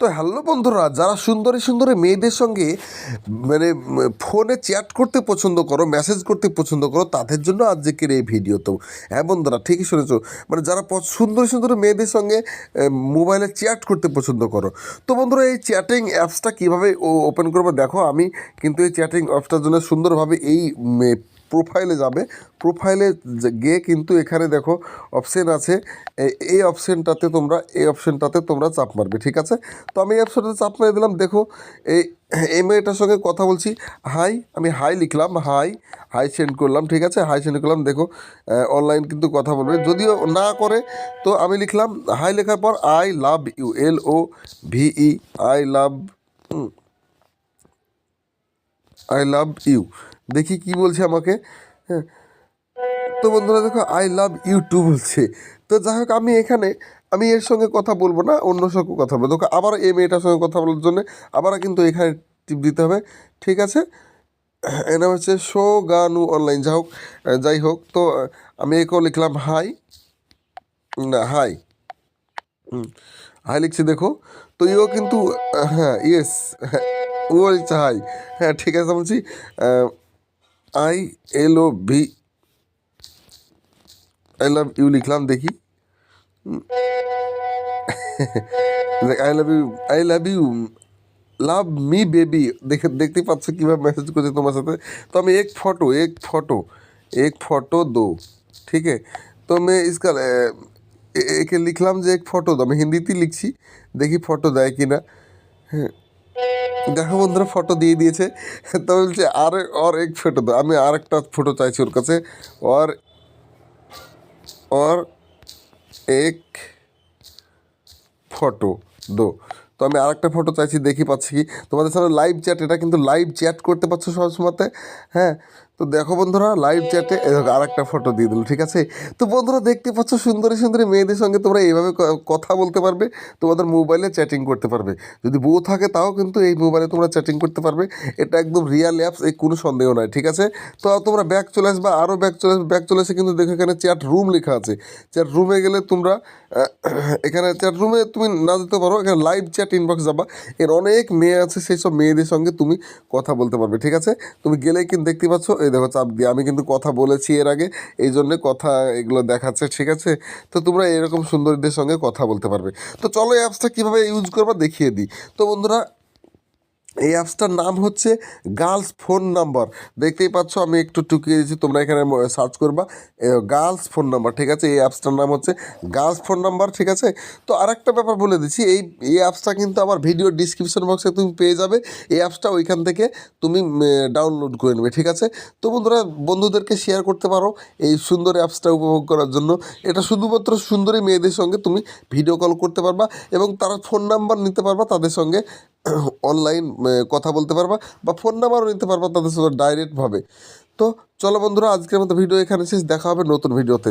তো হ্যালো বন্ধুরা, যারা সুন্দরী সুন্দরী মেয়েদের সঙ্গে মানে ফোনে চ্যাট করতে পছন্দ করো, মেসেজ করতে পছন্দ করো, তাদের জন্য আজকের এই ভিডিও তো। হ্যাঁ বন্ধুরা, ঠিকই শুনেছো। মানে যারা সুন্দরী সুন্দরী মেয়েদের সঙ্গে মোবাইলে চ্যাট করতে পছন্দ করো। তো বন্ধুরা, এই চ্যাটিং অ্যাপসটা কীভাবে ওপেন করব দেখো। আমি কিন্তু এই চ্যাটিং অ্যাপসটার জন্য সুন্দরভাবে এই প্রোফাইলে যাবে। প্রোফাইলে গিয়ে কিন্তু এখানে দেখো অপশান আছে। এই অপশনটাতে তোমরা, এই অপশানটাতে তোমরা চাপ মারবে, ঠিক আছে? তো আমি এই অপশনটাতে চাপ মেরে দিলাম। দেখো এই এই মেয়েটার সঙ্গে কথা বলছি। হাই আমি হাই লিখলাম। হাই হাই সেন্ড করলাম, ঠিক আছে? হাই সেন্ড করলাম। দেখো অনলাইন কিন্তু কথা বলবে। যদিও না করে, তো আমি লিখলাম হাই লেখার পর I love you L O V E I love I love you দেখি কি বলছে আমাকে। হ্যাঁ। তো বন্ধুরা, দেখো আই লাভ ইউ টু বলছে। তো যাই হোক, আমি এখানে, আমি এর সঙ্গে কথা বলব না, অন্য সঙ্গে কথা বলব। দেখো আবার এই মেয়েটার সঙ্গে কথা বলার জন্য আবার কিন্তু এখানে টিপ দিতে হবে। ঠিক আছে? এর হচ্ছে শো গানু অনলাইন যা হোক, যাই হোক, তো, আমি একেও লিখলাম হাই না হাই হাই লিখছি, দেখো। তো ইও কিন্তু হ্যাঁ ইয়েস ও বলছে হাই হ্যাঁ ঠিক আছে বলছি। I L O V I love you লিখলাম দেখি I love you I love you love me baby দেখে দেখতে পাচ্ছ কীভাবে মেসেজ করছে তোমার সাথে তো আমি এক ফটো এক ফটো एक फोटो दो ठीक है तो मैं इसका अ, ए- একে লিখলাম যে এক ফটো দো আমি হিন্দিতেই লিখছি দেখি ফটো দেয় কি না হ্যাঁ দেখো বন্ধুরা ফটো দিয়ে দিয়েছে। তো বলছে, আর, ওর এক ফটো দাও। আমি আর একটা ফটো চাইছি ওর কাছে। ওর ওর এক ফটো দো তো আমি আর একটা ফটো চাইছি, দেখি পাচ্ছি কি? তোমাদের সামনে লাইভ চ্যাট এটা কিন্তু লাইভ চ্যাট করতে পারছ সবসময়তে হ্যাঁ? তো দেখো বন্ধুরা লাইভ চ্যাটে আর একটা ফটো দিয়ে দিল ঠিক আছে? তো বন্ধুরা দেখতে পাচ্ছ সুন্দরী সুন্দরী মেয়েদের সঙ্গে তোমরা এইভাবে কথা বলতে পারবে তোমাদের মোবাইলে চ্যাটিং করতে পারবে। যদি বউ থাকে তাও কিন্তু এই মোবাইলে তোমরা চ্যাটিং করতে পারবে। এটা একদম রিয়াল অ্যাপস এই কোনো সন্দেহ নয় ঠিক আছে? তো তোমরা ব্যাক চলে আসবে আরও ব্যাক চলে আসবে ব্যাক চলে এসে কিন্তু দেখো এখানে চ্যাট রুম লেখা আছে। চ্যাট রুমে গেলে তোমরা এখানে চ্যাট রুমে তুমি না যেতে পারো এখানে লাইভ চ্যাট ইনবক্স যাবা। এর অনেক মেয়ে আছে সেই সব মেয়েদের সঙ্গে তুমি কথা বলতে পারবে ঠিক আছে? তুমি গেলেই কিন্তু দেখতে পাচ্ছ এই দেখো, চাপ দিয়ে। আমি কিন্তু কথা বলেছি এর আগে, এই জন্যে কথা এগুলো দেখাচ্ছে, ঠিক আছে? তো তোমরা এরকম সুন্দরীদের সঙ্গে কথা বলতে পারবে। তো চলো এই অ্যাপসটা কীভাবে ইউজ করবা দেখিয়ে দিই। তো বন্ধুরা এই অ্যাপসটার নাম হচ্ছে গার্লস ফোন নাম্বার দেখতেই পাচ্ছ, আমি একটু টুকিয়ে দিয়েছি, তোমরা এখানে সার্চ করবা। গার্লস ফোন নাম্বার ঠিক আছে? এই অ্যাপসটার নাম হচ্ছে গার্লস ফোন নাম্বার ঠিক আছে? তো আরেকটা ব্যাপার বলে দিচ্ছি, এই এই অ্যাপসটা কিন্তু আমার ভিডিও ডিসক্রিপশন বক্সে তুমি পেয়ে যাবে। এই অ্যাপসটা ওইখান থেকে তুমি ডাউনলোড করে নেবে, ঠিক আছে? তো বন্ধুরা, বন্ধুদেরকে শেয়ার করতে পারো এই সুন্দর অ্যাপসটা উপভোগ করার জন্য। এটা শুধুমাত্র সুন্দরী মেয়েদের সঙ্গে তুমি ভিডিও কল করতে পারবা এবং তারা ফোন নাম্বার নিতে পারবা তাদের সঙ্গে। অনলাইন কথা বলতে পারবা বা ফোন নাম্বারও নিতে পারবা তাদের সাথে ডাইরেক্টভাবে তো চলো বন্ধুরা, আজকের মতো ভিডিও এখানে শেষ, দেখা হবে নতুন ভিডিওতে